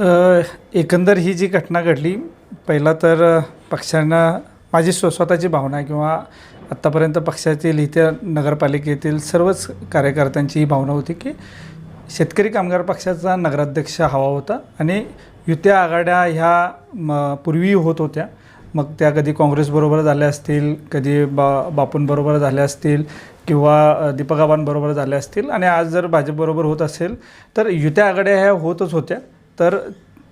एकंदर ही जी घटना घडली पहिला तर पक्षांना माझी स्वस्वतःची भावना किंवा आत्तापर्यंत पक्षातील इथे नगरपालिकेतील सर्वच कार्यकर्त्यांची ही भावना होती की शेतकरी कामगार पक्षाचा नगराध्यक्ष हवा होता आणि युत्या आघाड्या ह्या म पूर्वी होत होत्या. मग त्या कधी काँग्रेसबरोबर झाल्या असतील कधी बा बापूंबरोबर झाल्या असतील किंवा दीपकाबांबरोबर झाल्या असतील आणि आज जर भाजपबरोबर होत असेल तर युत्या आघाड्या ह्या होतच होत्या. तर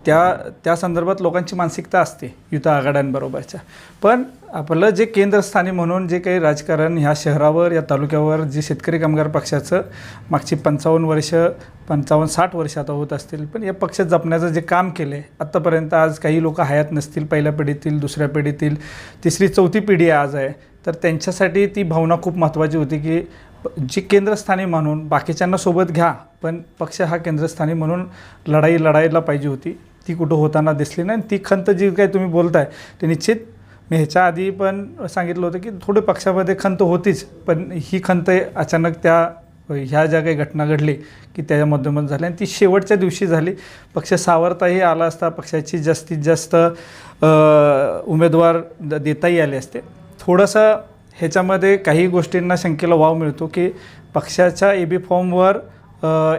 त्या त्या संदर्भात लोकांची मानसिकता असते युत आघाड्यांबरोबरच्या. पण आपलं जे केंद्रस्थानी म्हणून जे काही राजकारण ह्या शहरावर या तालुक्यावर जे शेतकरी कामगार पक्षाचं मागची पंचावन्न वर्ष पंचावन्न साठ वर्ष आता होत असतील पण या पक्ष जपण्याचं जे काम केलं आहे आत्तापर्यंत आज काही लोक हयात नसतील पहिल्या पिढीतील दुसऱ्या पिढीतील तिसरी चौथी पिढी आज आहे तर त्यांच्यासाठी ती भावना खूप महत्त्वाची होती की जी केंद्रस्थानी म्हणून बाकीच्यांना सोबत घ्या पण पक्ष हा केंद्रस्थानी म्हणून लढाई लढायला पाहिजे होती. ती कुठं होताना दिसली नाही. आणि ती खंत जी काही तुम्ही बोलताय ते निश्चित मी ह्याच्या आधी पण सांगितलं होतं की थोडं पक्षामध्ये खंत होतीच पण ही खंत अचानक त्या ह्या ज्या काही घटना घडली की त्याच्या माध्यमातून झाली. आणि ती शेवटच्या दिवशी झाली. पक्ष सावरताही आला असता पक्षाची जास्तीत जास्त उमेदवार देताही आले असते. थोडंसं ह्याच्यामध्ये काही गोष्टींना शंकेला वाव मिळतो की पक्षाच्या ए बी फॉर्मवर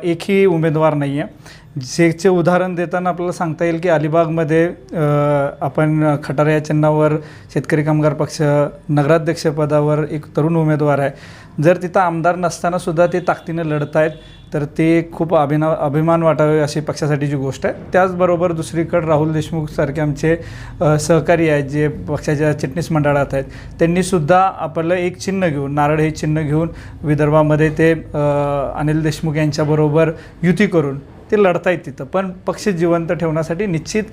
एकही उमेदवार नाही आहे जेचे उदाहरण देताना आपल्याला सांगता येईल की अलिबागमध्ये आपण खटारा या चिन्हावर शेतकरी कामगार पक्ष नगराध्यक्षपदावर एक तरुण उमेदवार आहे. जर तिथं आमदार नसतानासुद्धा ते ताकदीने लढत आहेत तर ते खूप अभिना अभिमान वाटावे अशी पक्षासाठीची गोष्ट आहे. त्याचबरोबर दुसरीकडे राहुल देशमुख सारखे आमचे सहकारी आहेत जे पक्षाच्या चिटणीस मंडळात आहेत. त्यांनीसुद्धा आपलं एक चिन्ह घेऊन नारळ हे चिन्ह घेऊन विदर्भामध्ये ते अनिल देशमुख यांच्याबरोबर युती करून ते लढतायत तिथं. पण पक्ष जिवंत ठेवण्यासाठी निश्चित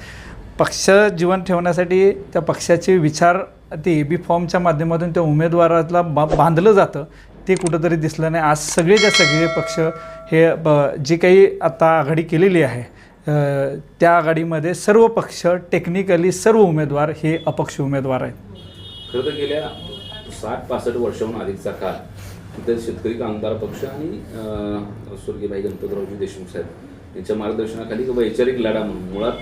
पक्ष जिवंत ठेवण्यासाठी त्या पक्षाचे विचार ते ए बी फॉर्मच्या माध्यमातून त्या उमेदवाराला बा बांधलं जातं. ते कुठंतरी दिसलं नाही. आज सगळेच्या सगळे पक्ष हे ब- जी काही आता आघाडी केलेली आहे त्या आघाडीमध्ये सर्व पक्ष टेक्निकली सर्व उमेदवार हे अपक्ष उमेदवार आहेत. खरं तर गेल्या साठ पासष्ट वर्षाहून अधिकचा काळ तिथे शेतकरी कामगार पक्ष आणि स्वर्गीयभाई गणपतरावजी देशमुख साहेब यांच्या मार्गदर्शनाखाली वैचारिक लढा म्हणून. मुळात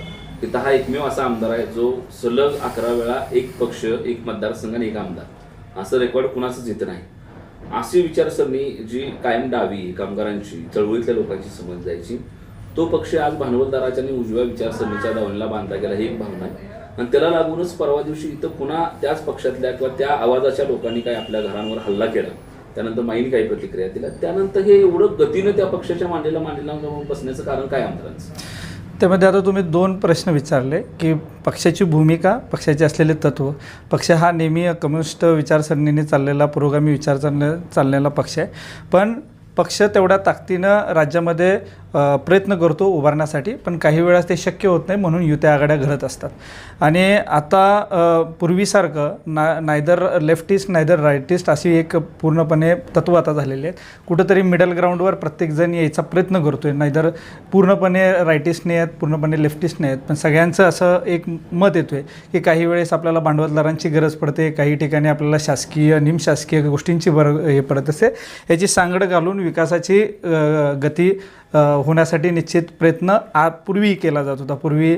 तिथं हा एकमेव असा आमदार आहे जो सलग अकरा वेळा एक पक्ष एक मतदारसंघ आणि एक आमदार. असं रेकॉर्ड कुणाचंच इथं नाही. अशी विचारसरणी जी कायम डावी कामगारांची चळवळीतल्या लोकांची समज जायची तो पक्ष आज भांडवलदाराच्या आणि उजव्या विचारसरणीच्या दावणीला बांधला गेला ही एक भावना आहे. आणि त्याला लागूनच परवा दिवशी इथं पुन्हा त्याच पक्षातल्या किंवा त्या आवाजाच्या लोकांनी काय आपल्या घरांवर हल्ला केला त्यानंतर माईने काही प्रतिक्रिया दिल्या. त्यानंतर हे एवढं गतीनं त्या पक्षाच्या मांडीला मांडीला बसण्याचं कारण काय आमदारांचं? त्यामध्ये आता तुम्ही दोन प्रश्न विचारले की पक्षाची भूमिका पक्षाचे असलेले तत्त्व पक्ष हा नेहमी कम्युनिस्ट विचारसरणीने चाललेला पुरोगामी विचार चाललेला पक्ष आहे. पण पक्ष तेवढ्या ताकदीनं राज्यामध्ये प्रयत्न करतो उभारण्यासाठी पण काही वेळा ते शक्य होत नाही म्हणून युत्या आघाड्या घडत असतात. आणि आता पूर्वीसारखं ना नायदर लेफ्टिस्ट नायदर रायटिस्ट अशी एक पूर्णपणे तत्व आता झालेली आहेत. कुठंतरी मिडल ग्राउंडवर प्रत्येकजण यायचा प्रयत्न करतो आहे नायदर पूर्णपणे रायटिस्ट नाही आहेत पूर्णपणे लेफ्टिस्ट नाही आहेत पण सगळ्यांचं असं एक मत येतो आहे की काही वेळेस आपल्याला भांडवलदारांची गरज पडते काही ठिकाणी आपल्याला शासकीय निमशासकीय गोष्टींची बर हे पडत असते. याची सांगड घालून विकासाची गती होण्यासाठी निश्चित प्रयत्न आ पूर्वी केला जात होता. पूर्वी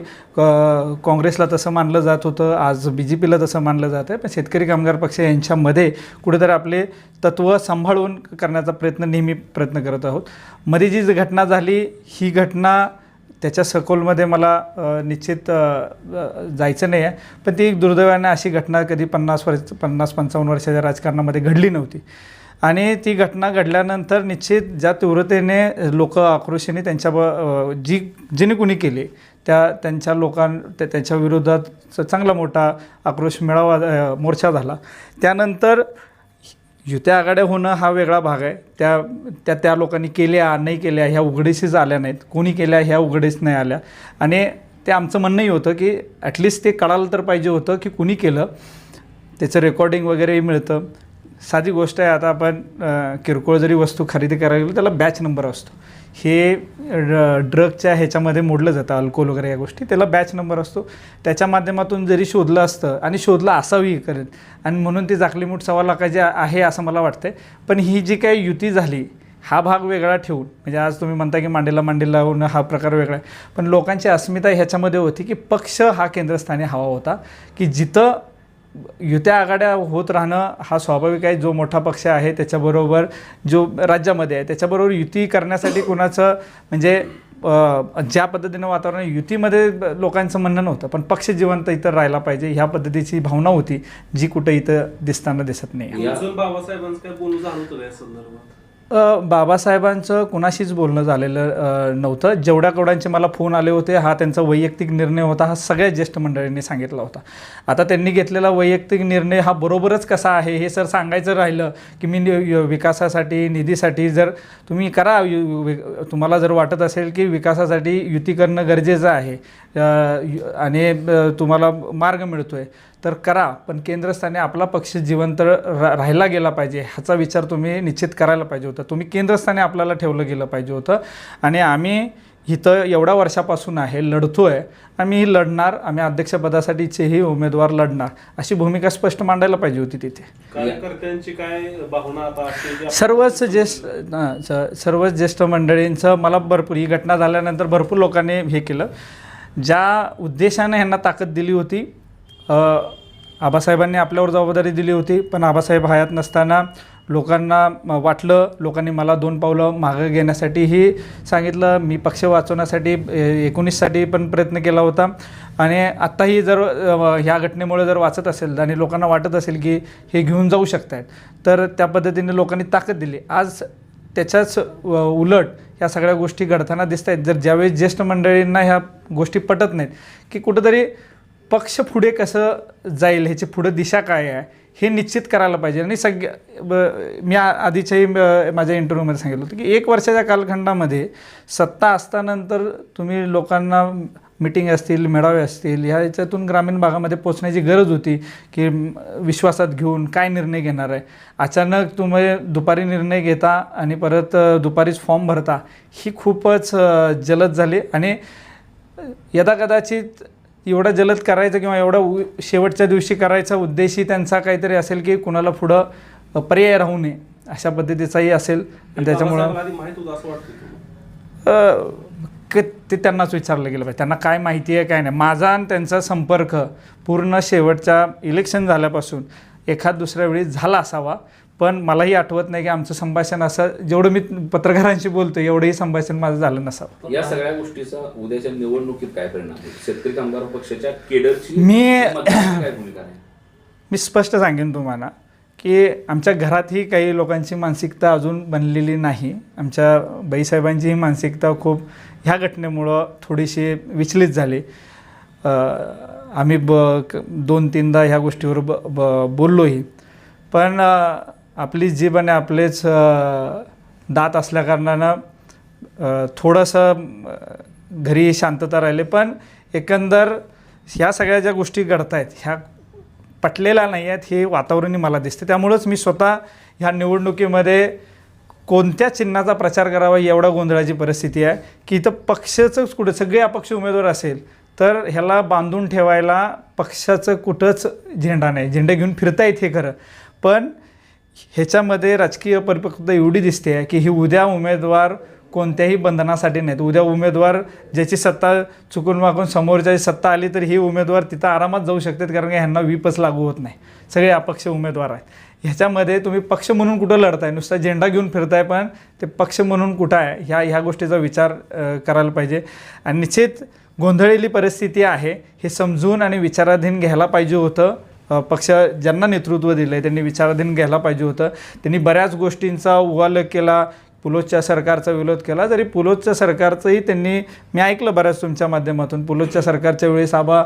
काँग्रेसला तसं मानलं जात होतं आज बी जे पीला तसं मानलं जात आहे. पण शेतकरी कामगार पक्ष यांच्यामध्ये कुठेतरी आपले तत्त्व सांभाळून करण्याचा प्रयत्न नेहमी प्रयत्न करत आहोत. मध्ये जी घटना झाली ही घटना त्याच्या सखोलमध्ये मला निश्चित जायचं नाही आहे. पण ती एक दुर्दैवाने अशी घटना कधी पन्नास वर्ष पन्नास पंचावन्न वर्षाच्या राजकारणामध्ये घडली नव्हती. आणि ती घटना घडल्यानंतर निश्चित ज्या तीव्रतेने लोक आक्रोशाने त्यांच्या ब जी जिने कुणी केली त्या त्यांच्या लोकां त्या त्यांच्या विरोधात चांगला मोठा आक्रोश मेळावा मोर्चा झाला. त्यानंतर युत्या आघाड्या होणं हा वेगळा भाग आहे. त्या त्या त्या लोकांनी केल्या नाही केल्या ह्या उघडीशीच आल्या नाहीत. कोणी केल्या ह्या उघडीच नाही आल्या. आणि ते आमचं म्हणणंही होतं की ॲटलिस्ट ते कळालं तर पाहिजे होतं की कुणी केलं. त्याचं रेकॉर्डिंग वगैरेही मिळतं. साधी गोष्ट आहे आता आपण किरकोळ जरी वस्तू खरेदी करायला गेलो त्याला बॅच नंबर असतो. हे ड्र ड्रगच्या ह्याच्यामध्ये मोडलं जातं अल्कोहोल वगैरे या गोष्टी. त्याला बॅच नंबर असतो. त्याच्या माध्यमातून जरी शोधलं असतं आणि शोधलं असावी करेल आणि म्हणून ती जाकलीमूठ सव्वा लाखाची आहे असं मला वाटतं पण ही जी काही युती झाली हा भाग वेगळा ठेवून म्हणजे आज तुम्ही म्हणता की मांडीला मांडी लावून हा प्रकार वेगळा आहे. पण लोकांची अस्मिता ह्याच्यामध्ये होती की पक्ष हा केंद्रस्थानी हवा होता की जिथं युत्या आघाड्या होत राहणं हा स्वाभाविक आहे. जो मोठा पक्ष आहे त्याच्याबरोबर जो राज्यामध्ये आहे त्याच्याबरोबर युती करण्यासाठी कुणाचं म्हणजे ज्या पद्धतीनं वातावरण युतीमध्ये लोकांचं म्हणणं नव्हतं पण पक्ष जिवंत इथं राहायला पाहिजे ह्या पद्धतीची भावना होती जी कुठं इथं दिसताना दिसत नाही. या- बाबासाहेबांचं कुणाशीच बोलणं झालेलं नव्हतं. जेवढ्या कवड्यांचे मला फोन आले होते हा त्यांचा वैयक्तिक निर्णय होता हा सगळ्या ज्येष्ठ मंडळींनी सांगितला होता. आता त्यांनी घेतलेला वैयक्तिक निर्णय हा बरोबरच कसा आहे हे सर सांगायचं राहिलं की मी नि- विकासासाठी निधीसाठी जर तुम्ही करा यु- तुम्हाला जर वाटत असेल की विकासासाठी युती करणं गरजेचं आहे यु- आणि तुम्हाला मार्ग मिळतो आहे तर करा पण केंद्रस्थानी आपला पक्ष जिवंत रा राहिला गेला पाहिजे ह्याचा विचार तुम्ही निश्चित करायला पाहिजे होता. तुम्ही केंद्रस्थानी आपल्याला ठेवलं गेलं पाहिजे होतं. आणि आम्ही इथं एवढ्या वर्षापासून आहे लढतोय. आम्ही लढणार आम्ही अध्यक्षपदासाठीचेही उमेदवार लढणार अशी भूमिका स्पष्ट मांडायला पाहिजे होती तिथे. कार्यकर्त्यांची काय भावना आता सर्वच ज्येष्ठ सर्वच ज्येष्ठ मंडळींचं मला भरपूर ही घटना झाल्यानंतर भरपूर लोकांनी हे केलं. ज्या उद्देशाने ह्यांना ताकद दिली होती आबासाहेबांनी आपल्यावर जबाबदारी दिली होती पण आबासाहेब हयात नसताना लोकांना वाटलं लोकांनी मला दोन पावलं मागं घेण्यासाठीही सांगितलं मी पक्ष वाचवण्यासाठी एकोणीससाठी पण प्रयत्न केला होता. आणि आत्ताही जर ह्या घटनेमुळे जर वाचत असेल आणि लोकांना वाटत असेल की हे घेऊन जाऊ शकत आहेत तर त्या पद्धतीने लोकांनी ताकद दिली. आज त्याच्याच उलट ह्या सगळ्या गोष्टी घडताना दिसत आहेत जर ज्यावेळेस ज्येष्ठ मंडळींना ह्या गोष्टी पटत नाहीत की कुठंतरी पक्ष पुढे कसं जाईल ह्याची पुढं दिशा काय आहे हे निश्चित करायला पाहिजे. आणि सगळ्या मी आधीच्याही माझ्या इंटरव्ह्यूमध्ये सांगितलं होतं की एक वर्षाच्या कालखंडामध्ये सत्ता असतानंतर तुम्ही लोकांना मिटिंग असतील मेळावे असतील ह्या याच्यातून ग्रामीण भागामध्ये पोचण्याची गरज होती की विश्वासात घेऊन काय निर्णय घेणार आहे. अचानक तुम्ही दुपारी निर्णय घेता आणि परत दुपारीच फॉर्म भरता ही खूपच जलद झाली. आणि यदा कदाचित एवढा जलद करायचं किंवा एवढा उ शेवटच्या दिवशी करायचा उद्देशही त्यांचा काहीतरी असेल की कुणाला पुढं पर्याय राहू नये अशा पद्धतीचाही असेल. आणि त्याच्यामुळं ते त्यांनाच विचारलं गेलं पाहिजे. त्यांना काय माहिती आहे काय नाही. माझा आणि त्यांचा संपर्क पूर्ण शेवटच्या इलेक्शन झाल्यापासून एखाद दुसऱ्या वेळी झाला असावा. पण मलाही आठवत नाही की आमचं संभाषण असं जेवढं मी पत्रकारांशी बोलतो एवढंही संभाषण माझं झालं नसावं. या सगळ्या गोष्टीचा उद्याच्या निवडणुकीत काय परिणाम शेतकरी कामगार पक्षाच्या केडरची मी- मी स्पष्ट सांगेन तुम्हाला की आमच्या घरातही काही लोकांची मानसिकता अजून बनलेली नाही. आमच्या बाईसाहेबांची ही मानसिकता खूप ह्या घटनेमुळं थोडीशी विचलित झाली. आम्ही ब दोन तीनदा ह्या गोष्टीवर ब ब बोललोही. पण आपली जीभ आणि आपलेच दात असल्याकारणानं थोडंसं घरी शांतता राहिले. पण एकंदर ह्या सगळ्या ज्या गोष्टी घडत आहेत ह्या पटलेल्या नाही आहेत हे वातावरणही मला दिसते. त्यामुळंच मी स्वतः ह्या निवडणुकीमध्ये कोणत्या चिन्हाचा प्रचार करावा एवढा गोंधळाची परिस्थिती आहे की इथं पक्षाचंच कुठं सगळे अपक्ष उमेदवार असेल तर ह्याला बांधून ठेवायला पक्षाचं कुठंच झेंडा नाही. झेंडे घेऊन फिरता येत हे खरं. पण ह्याच्यामध्ये राजकीय परिपक्वता एवढी दिसते आहे की ही उद्या उमेदवार कोणत्याही बंधनासाठी नाहीत. उद्या उमेदवार ज्याची सत्ता चुकून मागून समोरच्याची सत्ता आली तर ही उमेदवार तिथं आरामात जाऊ शकतात कारण की ह्यांना विपच लागू होत नाही. सगळे अपक्ष उमेदवार आहेत. ह्याच्यामध्ये तुम्ही पक्ष म्हणून कुठं लढताय? नुसता झेंडा घेऊन फिरताय पण ते पक्ष म्हणून कुठं आहे? ह्या ह्या गोष्टीचा विचार करायला पाहिजे. आणि निश्चित गोंधळलेली परिस्थिती आहे हे समजून आणि विचाराधीन घ्यायला पाहिजे होतं. पक्ष ज्यांना नेतृत्व दिलं आहे त्यांनी विचाराधीन घ्यायला पाहिजे होतं. त्यांनी बऱ्याच गोष्टींचा उवाल केला पुलोच्या सरकारचा विरोध केला जरी पुलोच्या सरकारचंही त्यांनी मी ऐकलं बऱ्याच तुमच्या माध्यमातून पुलोच्या सरकारच्या वेळेस आबा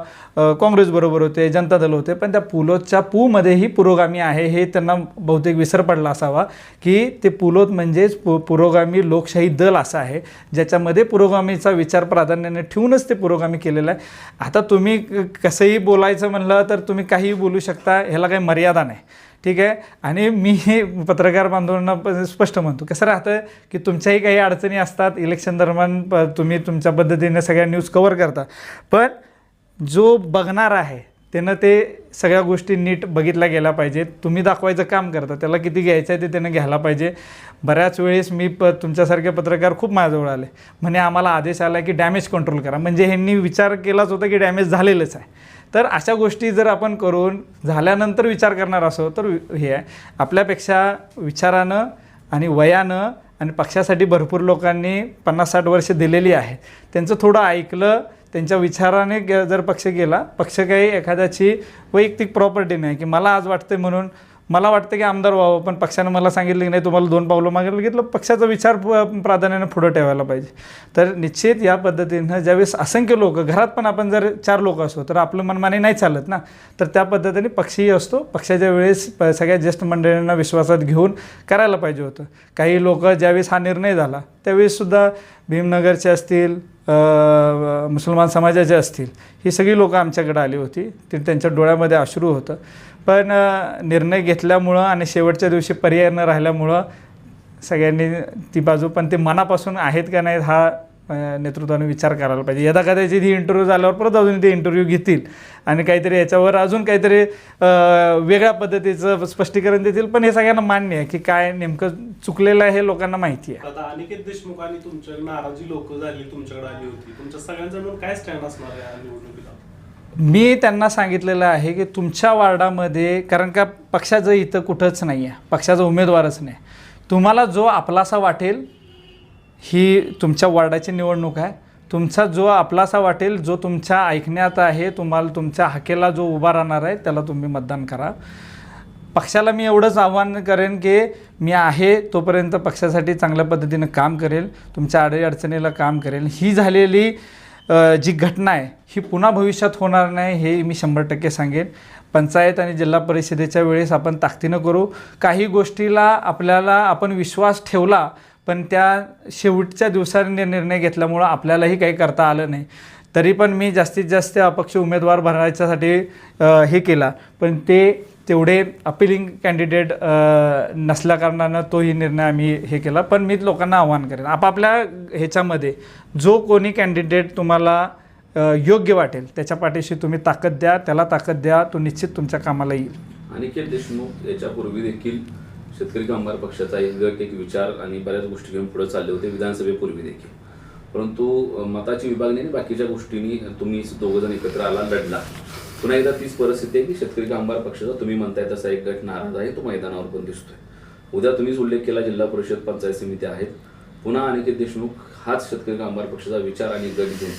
काँग्रेसबरोबर होते जनता दल होते पण त्या पुलोच्या पूमध्येही पुरोगामी आहे हे त्यांना बहुतेक विसर पडला असावा की ते पुलोत म्हणजेच पु पुरोगामी लोकशाही दल असं आहे ज्याच्यामध्ये पुरोगामीचा विचार प्राधान्याने ठेवूनच ते पुरोगामी केलेलं आहे. आता तुम्ही क- कसंही बोलायचं म्हणलं तर तुम्ही काहीही बोलू शकता ह्याला काही मर्यादा नाही. ठीक आहे? आणि मी हे पत्रकार बांधवांना प- स्पष्ट म्हणतो कसं राहतं की तुमच्याही काही अडचणी असतात इलेक्शन दरम्यान प तुम्ही तुमच्या पद्धतीने सगळ्या न्यूज कवर करता. पण जो बघणार आहे त्यानं ते सगळ्या गोष्टी नीट बघितल्या गेल्या पाहिजेत. तुम्ही दाखवायचं काम करता त्याला किती घ्यायचं आहे ते त्यानं घ्यायला पाहिजे. बऱ्याच वेळेस मी प तुमच्यासारखे पत्रकार खूप माझ्याजवळ आले. म्हणे आम्हाला आदेश आला की डॅमेज कंट्रोल करा. म्हणजे ह्यांनी विचार केलाच होता की डॅमेज झालेलंच आहे. तर अशा गोष्टी जर आपण करून झाल्यानंतर विचार करणार असो तर वि- हे आहे. आपल्यापेक्षा विचारानं आणि वयानं आणि पक्षासाठी भरपूर लोकांनी पन्नास साठ वर्ष दिलेली आहेत त्यांचं थोडं ऐकलं त्यांच्या विचाराने जर पक्ष गेला पक्ष काही एखाद्याची वैयक्तिक प्रॉपर्टी नाही की मला आज वाटते म्हणून मला वाटतं की आमदार व्हावं पण पक्षानं मला सांगितलं की नाही तुम्हाला दोन पावलं मागे घेतलं पक्षाचा विचार प्राधान्याने पुढं ठेवायला पाहिजे. तर निश्चित या पद्धतीनं ज्यावेळेस असंख्य लोक घरात पण आपण जर चार लोक असो तर आपलं मनमाने नाही चालत ना. तर त्या पद्धतीने पक्षही असतो पक्षाच्या वेळेस सगळ्या ज्येष्ठ मंडळींना विश्वासात घेऊन करायला पाहिजे होतं. काही लोक ज्यावेळेस हा निर्णय झाला त्यावेळेससुद्धा भीमनगरचे असतील मुसलमान समाजाचे असतील ही सगळी लोकं आमच्याकडे आली होती ते त्यांच्या डोळ्यामध्ये अश्रू होतं. पण निर्णय घेतल्यामुळं आणि शेवटच्या दिवशी पर्याय न राहिल्यामुळं सगळ्यांनी ती बाजू पण ते मनापासून आहेत का नाहीत हा नेतृत्वाने विचार करायला पाहिजे. यदा कदाचित ही इंटरव्ह्यू झाल्यावर परत अजून ते इंटरव्ह्यू घेतील आणि काहीतरी याच्यावर अजून काहीतरी वेगळ्या पद्धतीचं स्पष्टीकरण देतील. पण हे सगळ्यांना मान्य आहे की काय नेमकं चुकलेलं आहे हे लोकांना माहिती आहे. आता अनिकेत देशमुख आणि तुमच्या नाराजी लोक झाली तुमच्याकडे आली होती. तुमच्या सगळ्यांचा काय स्टँड असणार आहे निवडणुकीला? मी त्यांना सांगितलेलं आहे की तुमच्या वार्डामध्ये कारण का पक्षाचं इथं कुठंच नाही आहे पक्षाचा उमेदवारच नाही. तुम्हाला जो आपलासा वाटेल ही तुमच्या वार्डाची निवडणूक आहे. तुमचा जो आपलासा वाटेल जो तुमच्या ऐकण्यात आहे तुम्हाला तुमच्या हाकेला जो उभा राहणार आहे त्याला तुम्ही मतदान करा. पक्षाला मी एवढंच आव्हान करेन की मी आहे तोपर्यंत पक्षासाठी चांगल्या पद्धतीनं काम करेल तुमच्या अडीअडचणीला काम करेल. ही झालेली जी घटना आहे ही पुन्हा भविष्यात होणार नाही हे मी शंभर टक्के सांगेन. पंचायत आणि जिल्हा परिषदेच्या वेळेस आपण ताकदीनं करू. काही गोष्टीला आपल्याला आपण विश्वास ठेवला पण त्या शेवटच्या दिवसांनी निर्णय घेतल्यामुळं आपल्यालाही काही करता आलं नाही. तरी पण मी जास्तीत जास्त अपक्ष उमेदवार भरण्याच्यासाठी हे केला. पण ते तेवढे अपिलिंग कॅन्डिडेट नसल्याकारणानं तोही निर्णय आम्ही हे केला. पण मी लोकांना आव्हान करेन. आपापल्या ह्याच्यामध्ये जो कोणी कॅन्डिडेट तुम्हाला योग्य वाटेल त्याच्या पाठीशी तुम्ही ताकद द्या त्याला ताकद द्या तो निश्चित तुमच्या कामाला येईल. अनिकेत देशमुख याच्यापूर्वी देखील शेतकरी कामगार पक्षाचा एक एक विचार आणि बऱ्याच गोष्टी घेऊन पुढे चालले होते विधानसभेपूर्वी देखील. परंतु मताची विभागणी आणि बाकीच्या गोष्टींनी तुम्ही दोघं जण एकत्र आला लढला. पुन्हा एकदा तीच परिस्थिती आहे की शेतकरी कामगार पक्षाचा तुम्ही म्हणताय तसा एक गट नाराज आहे तो मैदानावर पण दिसतोय. उद्या तुम्हीच उल्लेख केला जिल्हा परिषद पंचायत समिती आहेत. पुन्हा अनिकेत देशमुख हाच शेतकरी कामगार पक्षाचा विचार आणि गट घेऊन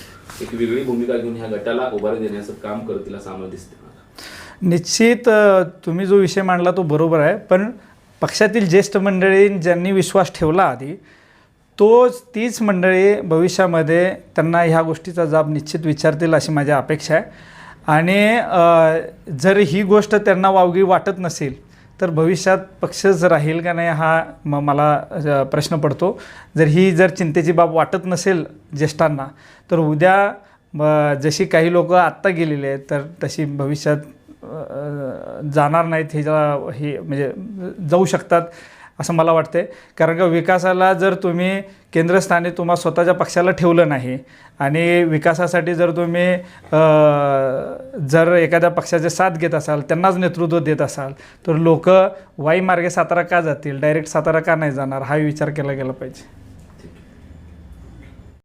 एक वेगळी भूमिका घेऊन ह्या गटाला उभारी देण्याचं काम करतील असं आम्हाला दिसते मला निश्चित तुम्ही जो विषय मांडला तो बरोबर आहे पण पक्षातील ज्येष्ठ मंडळी ज्यांनी विश्वास ठेवला आधी तोच तीच मंडळी भविष्यामध्ये त्यांना ह्या गोष्टीचा जाब निश्चित विचारतील अशी माझी अपेक्षा आहे. आणि जर ही गोष्ट त्यांना वावगी वाटत नसेल तर भविष्यात पक्षच राहील का नाही हा म मला प्रश्न पडतो. जर ही जर चिंतेची बाब वाटत नसेल ज्येष्ठांना तर उद्या जशी काही लोक आत्ता गेलेली आहेत तर तशी भविष्यात जाणार नाहीत हे ज्या हे म्हणजे जाऊ शकतात. असं मला वाटते कारण का विकासाला जर तुम्ही केंद्रस्थानी तुम्हा स्वतःच्या पक्षाला ठेवलं नाही आणि विकासासाठी जर तुम्ही जर एखाद्या पक्षाचे साथ घेत असाल त्यांनाच नेतृत्व देत असाल तर लोक वाई मार्गे सातारा का जातील? डायरेक्ट सातारा का नाही जाणार? हा विचार केला गेला पाहिजे.